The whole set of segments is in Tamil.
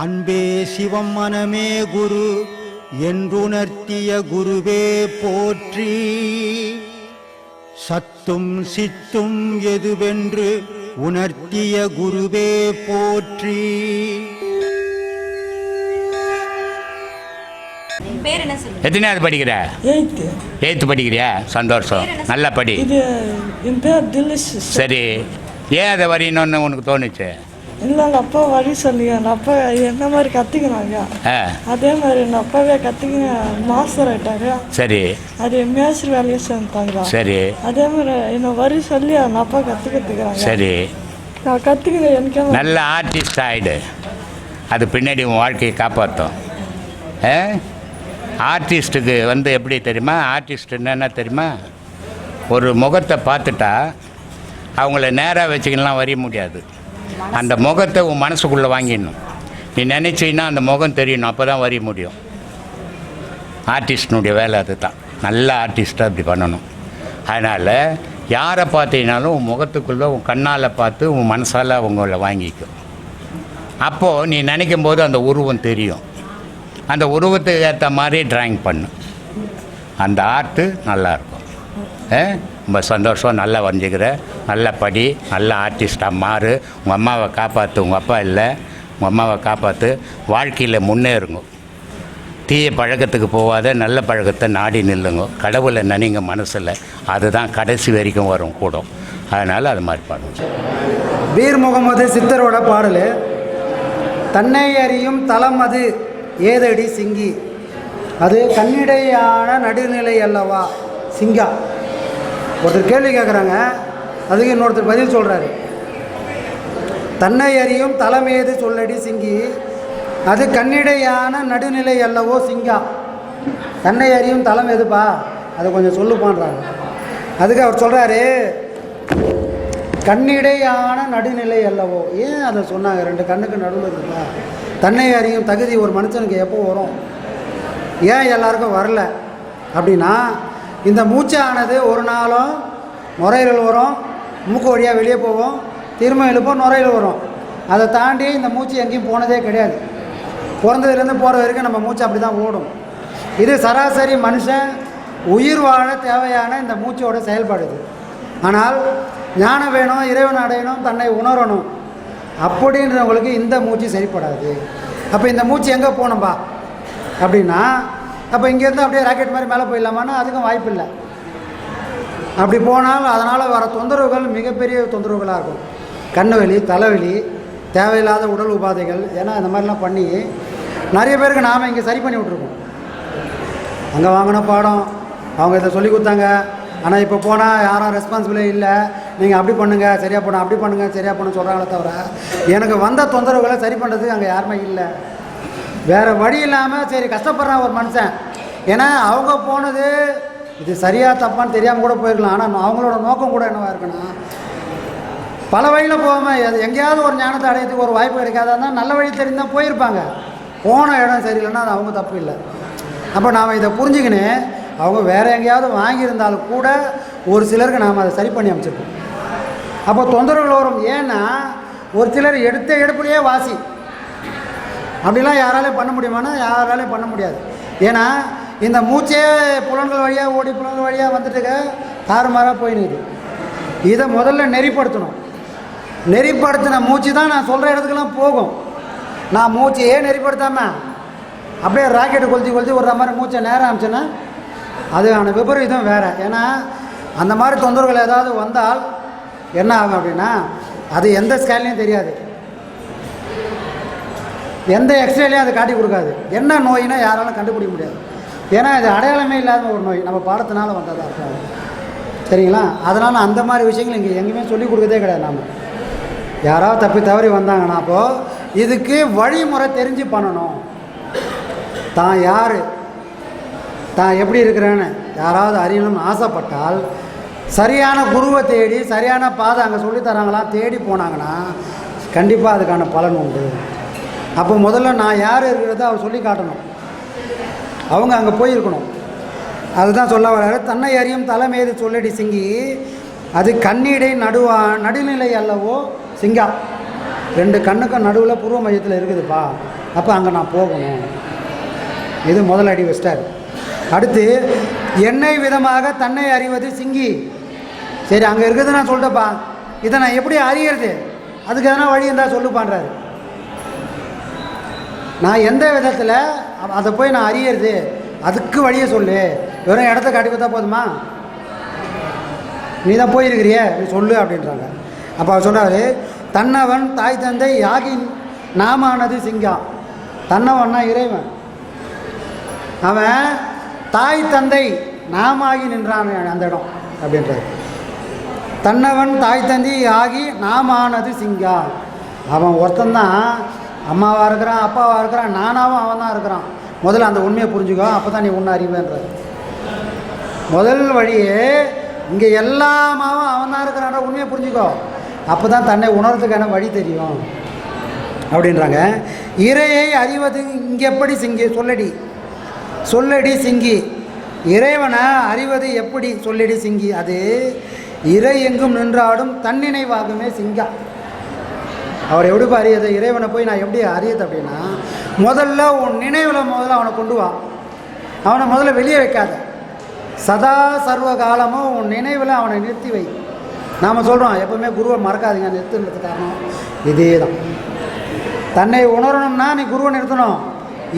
அன்பே சிவம் மனமே குரு என்றுணர்த்திய குருவே போற்றி. சத்தும் சித்தும் எதுவென்று உணர்த்திய குருவே போற்றி. எத்தனையாவது படிக்கிற? எயித்து படிக்கிறியா? சந்தோஷம். நல்லா படி. சரி. ஏன் அதை வரையணும்னு உனக்கு தோணுச்சு? இல்லை அப்பா வழி சொல்லிங்க எங்கள் அப்பா என்ன மாதிரி கற்றுக்கினாங்க அதே மாதிரி எங்கள் அப்பாவே கற்றுக்கின மாஸ்டர் ஆயிட்டாங்க சரி. அது மேஸ்திரி வேலையை சேர்ந்தாங்க சரி. அதே மாதிரி என்னை வரி சொல்லி எங்கள் அப்பா கற்றுக்கிறதுக்குறாங்க சரி. நான் கற்றுக்கின எனக்கே நல்ல ஆர்டிஸ்ட் ஆயிடு. அது பின்னாடி உன் வாழ்க்கையை காப்பாற்றும். ஆர்டிஸ்ட்டுக்கு வந்து எப்படி தெரியுமா? ஆர்டிஸ்ட் என்னென்ன தெரியுமா? ஒரு முகத்தை பார்த்துட்டா அவங்கள நேராக வச்சுக்கலாம் வரைய முடியாது. அந்த முகத்தை உன் மனசுக்குள்ளே வாங்கிடணும். நீ நினச்சின்னா அந்த முகம் தெரியணும். அப்போ தான் வரைய முடியும். ஆர்டிஸ்டினுடைய வேலை அதுதான். நல்ல ஆர்டிஸ்ட்டாக அப்படி பண்ணணும். அதனால் யாரை பார்த்தீங்கனாலும் உன் முகத்துக்குள்ளே உன் கண்ணால் பார்த்து உன் மனசால் அவங்கள வாங்கிக்கும். அப்போது நீ நினைக்கும் போது அந்த உருவம் தெரியும். அந்த உருவத்துக்கு ஏற்ற மாதிரி ட்ராயிங் பண்ணு. அந்த ஆர்ட்டு நல்லாயிருக்கும் ஏ ரொம்ப சந்தோஷம். நல்லா வரைஞ்சிக்கிற நல்ல படி. நல்ல ஆர்டிஸ்டாக மாறு. உங்கள் அம்மாவை காப்பாற்று உங்கள் அப்பா இல்லை. உங்கள் அம்மாவை காப்பாற்று வாழ்க்கையில் முன்னேறுங்க. தீய பழக்கத்துக்கு போகாத நல்ல பழக்கத்தை நாடி நில்லுங்க. கடவுளை நினைங்க மனசில். அதுதான் கடைசி வரைக்கும் வரும் கூடும். அதனால் அது மாதிரி பாடுங்க பீர் முகமது சித்தரோட பாடல். தன்னை அறியும் தலம் அது. ஏதடி சிங்கி. அது கண்ணிடையான நடுநிலை அல்லவா? சிங்கா. ஒருத்தர் கேள்வி கேட்குறாங்க அதுக்கு இன்னொருத்தர் பதில் சொல்கிறாரு தன்னை அறியும் தலைமையது சொல்லடி சிங்கி. அது கண்ணிடையான நடுநிலை அல்லவோ சிங்கா. தன்னை அறியும் தலம் எதுப்பா? அதை கொஞ்சம் சொல்லுப்பான்றாங்க. அதுக்கு அவர் சொல்கிறாரு கண்ணிடையான நடுநிலை அல்லவோ. ஏன் அதை சொன்னாங்க? ரெண்டு கண்ணுக்கு நடுவில் இருக்குப்பா தன்னை அறியும் தகுதி ஒரு மனுஷனுக்கு எப்போ வரும்? ஏன் எல்லாருக்கும் வரல? அப்படின்னா இந்த மூச்சானது ஒரு நாளும் நுரையீரல் வரும் மூக்கு வழியாக வெளியே போவோம் திரும்ப எழுப்போம் நுரையீரல் வரும். அதை தாண்டி இந்த மூச்சு எங்கேயும் போனதே கிடையாது. பிறந்ததுலேருந்து போகிற வரைக்கும் நம்ம மூச்சு அப்படி தான் ஓடும். இது சராசரி மனுஷன் உயிர் வாழ தேவையான இந்த மூச்சோட செயல்பாடு இது. ஆனால் ஞானம் வேணும் இறைவன் அடையணும் தன்னை உணரணும். அப்படின்றவங்களுக்கு இந்த மூச்சு சரிப்படாது. அப்போ இந்த மூச்சு எங்கே போகணும்பா? அப்படின்னா அப்போ இங்கேருந்து அப்படியே ராக்கெட் மாதிரி மேலே போயிடலாமான்னா அதுக்கும் வாய்ப்பு இல்லை. அப்படி போனால் அதனால் வர தொந்தரவுகள் மிகப்பெரிய தொந்தரவுகளாக இருக்கும். கண்ணு வலி தலைவலி தேவையில்லாத உடல் உபாதைகள் ஏன்னா இந்த மாதிரிலாம் பண்ணி நிறைய பேருக்கு நாம் இங்கே சரி பண்ணி விட்ருக்கோம் அங்கே வாங்கின பாடம் அவங்க இதை சொல்லி கொடுத்தாங்க. ஆனால் இப்போ போனால் யாரும் ரெஸ்பான்சிபிளே இல்லை. நீங்கள் அப்படி பண்ணுங்கள் சரியாக பண்ண அப்படி பண்ணுங்கள் சரியாக பண்ண சொல்கிறாங்களே தவிர எனக்கு வந்த தொந்தரவுகளை சரி பண்ணுறதுக்கு அங்கே யாருமே இல்லை. வேறு வழி இல்லாமல் சரி கஷ்டப்படுறான் ஒரு மனுஷன். ஏன்னா அவங்க போனது இது சரியாக தப்பான்னு தெரியாமல் கூட போயிருக்கலாம். ஆனால் அவங்களோட நோக்கம் கூட என்னவாக இருக்குன்னா பல வழியில் போகாமல் அது எங்கேயாவது ஒரு ஞானத்தை அடையத்துக்கு ஒரு வாய்ப்பு கிடைக்காதா நல்ல வழி தெரிந்தால் போயிருப்பாங்க. போன இடம் சரியில்லைன்னா அது அவங்க தப்பு இல்லை. அப்போ நாம் இதை புரிஞ்சுக்கின்னு அவங்க வேறு எங்கேயாவது வாங்கியிருந்தாலும் கூட ஒரு சிலருக்கு நாம் அதை சரி பண்ணி அமைச்சிருக்கோம் அப்போ தொந்தரவுகள் வரும். ஏன்னா ஒரு சிலர் எடுத்த எடுப்புலையே வாசி. அப்படிலாம் யாராலையும் பண்ண முடியுமானா யாராலையும் பண்ண முடியாது. ஏன்னா இந்த மூச்சே புலன்கள் வழியாக ஓடி புலன்கள் வழியாக வந்துட்டுக்க தாறுமாறாக போயினுது. இதை முதல்ல நெறிப்படுத்தணும். நெறிப்படுத்தின மூச்சு தான் நான் சொல்கிற இடத்துக்கெல்லாம் போகும். நான் மூச்சையே நெறிப்படுத்தாமல் அப்படியே ராக்கெட்டு கொளுத்தி கொளுத்தி விடுற மாதிரி மூச்சை நேரம் அமிச்சேன்னா அதுக்கான விபரீதம் வேறு. ஏன்னா அந்த மாதிரி தொந்தரவுகள் ஏதாவது வந்தால் என்ன ஆகும் அப்படின்னா அது எந்த ஸ்கேன்லேயும் தெரியாது. எந்த எக்ஸ்ரேலையும் அது காட்டி கொடுக்காது. என்ன நோயினா யாராலும் கண்டுபிடிக்க முடியாது. ஏன்னா இது அடையாளமே இல்லாத ஒரு நோய். நம்ம பாடத்தினால வந்ததாக இருக்கும் சரிங்களா? அதனால் அந்த மாதிரி விஷயங்கள் இங்கே எங்கேயுமே சொல்லி கொடுக்கதே கிடையாது நாம். யாராவது தப்பி தவறி வந்தாங்கன்னா அப்போது இதுக்கு வழிமுறை தெரிஞ்சு பண்ணணும். தான் யார்? தான் எப்படி இருக்கிறேன்னு. யாராவது அறியணும்னு ஆசைப்பட்டால் சரியான குருவை தேடி சரியான பாதை அங்கே சொல்லித்தராங்களா தேடி போனாங்கன்னா கண்டிப்பாக அதுக்கான பலன் உண்டு. அப்போ முதல்ல நான் யார் இருக்கிறத அவர் சொல்லி காட்டணும். அவங்க அங்கே போயிருக்கணும். அதுதான் சொல்ல வர்றாரு. தன்னை அறியும் தலைமையது சொல்லடி சிங்கி அது கண்ணீடை நடுவா நடுநிலை அல்லவோ? சிங்கா ரெண்டு கண்ணுக்கும் நடுவில் பூர்வ மையத்தில் இருக்குதுப்பா. அப்போ அங்கே நான் போகணும். இது முதல் அடி வச்சிட்டார் அடுத்து என்னை விதமாக தன்னை அறிவது சிங்கி. சரி அங்கே இருக்கிறது நான் சொல்லிட்டப்பா இதை நான் எப்படி அறியறது? அதுக்கு எதனா வழி இருந்தால் சொல்லுப்பான்றாரு நான் எந்த விதத்தில் அதை போய் நான் அறியறது? அதுக்கு வழியை சொல்லு. வெறும் இடத்த காட்டி கொடுத்தா போதுமா? நீ தான் போயிருக்கிறிய. நீ சொல்லு அப்படின்றாங்க. அப்போ அவர் சொன்னார் தன்னவன் தாய் தந்தை யாகின் நாமானது சிங்கம் தன்னவன்னா இறைவன். அவன் தாய் தந்தை நாமாகி நின்றான் அந்த இடம் அப்படின்றார். தன்னவன் தாய் தந்தை ஆகி நாமானது சிங்கம் அவன் ஒருத்தந்தான் அம்மாவாக இருக்கிறான் அப்பாவாக இருக்கிறான் நானாவும் அவன் தான் இருக்கிறான். முதல்ல அந்த உண்மையை புரிஞ்சுக்கோ அப்போ தான் நீ உன்னை அறிவேன்றார் முதல் வழியே இங்கே எல்லாமாவும் அவன் தான் இருக்கிறான்ற உண்மையை புரிஞ்சுக்கோ. அப்போ தான் தன்னை உணர்றதுக்கான வழி தெரியும். அப்படின்றாங்க. இறையை அறிவது இங்கே எப்படி சிங்கி சொல்லடி. சொல்லடி சிங்கி. இறைவனை அறிவது எப்படி சொல்லடி சிங்கி. அது இறை எங்கும் நின்றாடும் தன்னினைவாகுமே சிங்கா. அவர் எப்படிப்பா அறியது இறைவனை போய் நான் எப்படி அறியது அப்படின்னா முதல்ல உன் நினைவில் முதல்ல அவனை கொண்டு வா. அவனை முதல்ல வெளியே வைக்காத. சதா சர்வ காலமும் உன் நினைவில் அவனை நிறுத்தி வை. நாம் சொல்கிறோம் எப்பவுமே குருவை மறக்காதீங்க நிறுத்துன்றது காரணம் இதே தான் தன்னை உணரணும்னா நீ குருவை நிறுத்தணும்.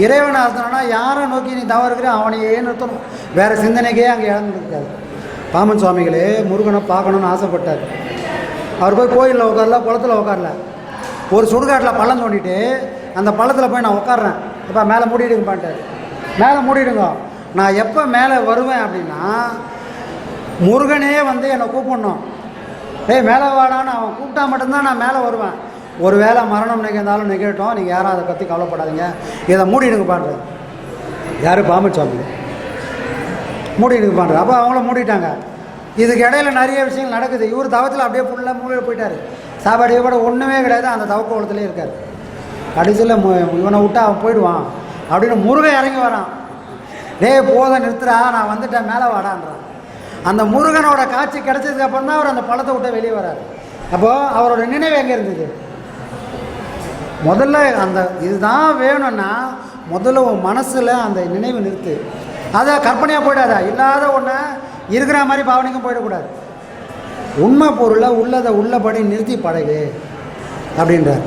இறைவனை அர்த்தணும்னா யாரை நோக்கி நீ தவறு இருக்கிற அவனையே நிறுத்தணும். வேறு சிந்தனைக்கே அங்கே இழந்துருக்காது பாமன் சுவாமிகளே முருகனை பார்க்கணுன்னு ஆசைப்பட்டார். அவர் போய் கோயிலில் உட்காரல குளத்துல உட்காரல. ஒரு சுடுகாட்டில் பள்ளம் தோண்டிட்டு அந்த பள்ளத்தில் போய் நான் உட்காடுறேன் இப்போ மேலே மூடிடுங்கப்பான்ட்டார் மேலே மூடிடுங்க. நான் எப்போ மேலே வருவேன் அப்படின்னா முருகனே வந்து என்னை கூப்பிடணும். ஏய் மேலே வாடான்னு அவன் கூப்பிட்டா மட்டும்தான் நான் மேலே வருவேன். ஒரு வேளை மரணம் நிகழ்ந்தாலும் நிகழட்டும். நீங்கள் யாரும் அதை பற்றி கவலைப்படாதீங்க. இதை மூடிடுங்க பாடுறது யார்? பாமச்சாமி. மூடிடுங்க பாடுறது அப்போ அவங்கள மூடிட்டாங்க. இதுக்கு இடையில நிறைய விஷயங்கள் நடக்குது. இவர் தவத்தில் அப்படியே ஃபுல்லாக மூடிட்டு போயிட்டார். சாப்பாடு கூட ஒன்றுமே கிடையாது. அந்த தவக்கோலத்திலே இருக்கார். கடைசியில் மு இவனை விட்டா அவன் போயிடுவான். அப்படின்னு முருகன் இறங்கி வரான். டேய் போத நிறுத்துறா நான் வந்துட்டேன் மேலே வாடான்றான். அந்த முருகனோட காட்சி கிடைச்சதுக்கு அப்புறம் தான் அவர் அந்த பழத்தை விட்டு வெளியே வராரு. அப்போது அவரோட நினைவு எங்கே இருந்தது? முதல்ல அந்த இதுதான் வேணும்னா முதல்ல உன் மனசில் அந்த நினைவு நிறுத்து. அதை கற்பனையாக போயிடாதா? இல்லாத ஒன்று இருக்கிற மாதிரி பாவனைக்கும் போயிடக்கூடாது. உண்மை பொருளை உள்ளதை உள்ளபடி நிறுத்தி பழகு அப்படின்றார்.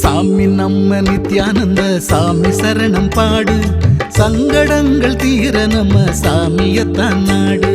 சாமி நம்ம நித்யானந்த சாமி சரணம் பாடு. சங்கடங்கள் தீர நம்ம சாமியத்தான் நாடு.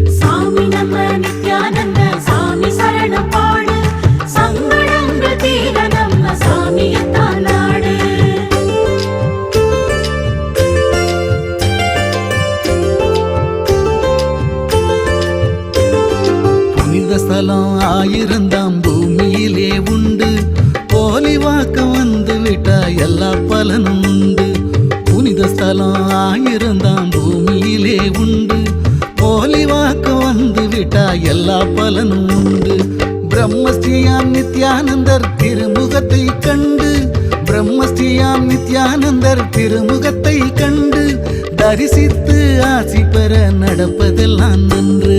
காலம் ஸ்தலம் ஆயிரந்தாம் பூமியிலே உண்டு. போலி வாக்க வந்து விட்டா எல்லா பலனும் உண்டு. பிரம்மஸ்ரீயாம் நித்யானந்தர் திருமுகத்தை கண்டு. பிரம்மஸ்ரீயாம் நித்யானந்தர் திருமுகத்தை கண்டு. தரிசித்து ஆசி பெற நடப்பதெல்லாம் நன்று.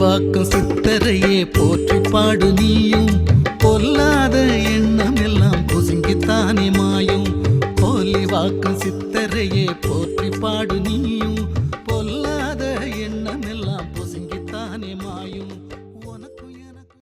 செல்வாக்கும் சித்தரையே போற்றி பாடு நீயும் பொல்லா